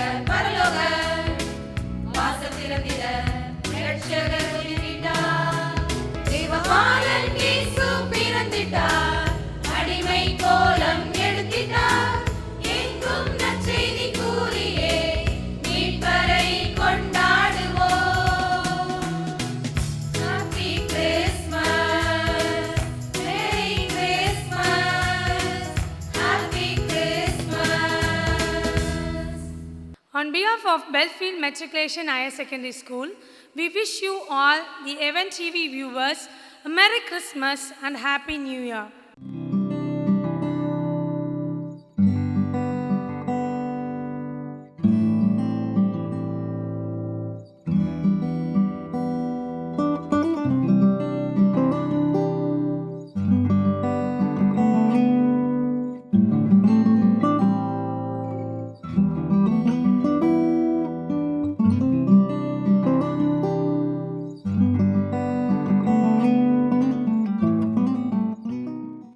Amen. On behalf of Belfield Matriculation Higher Secondary School, we wish you all, the Event TV viewers, a Merry Christmas and Happy New Year.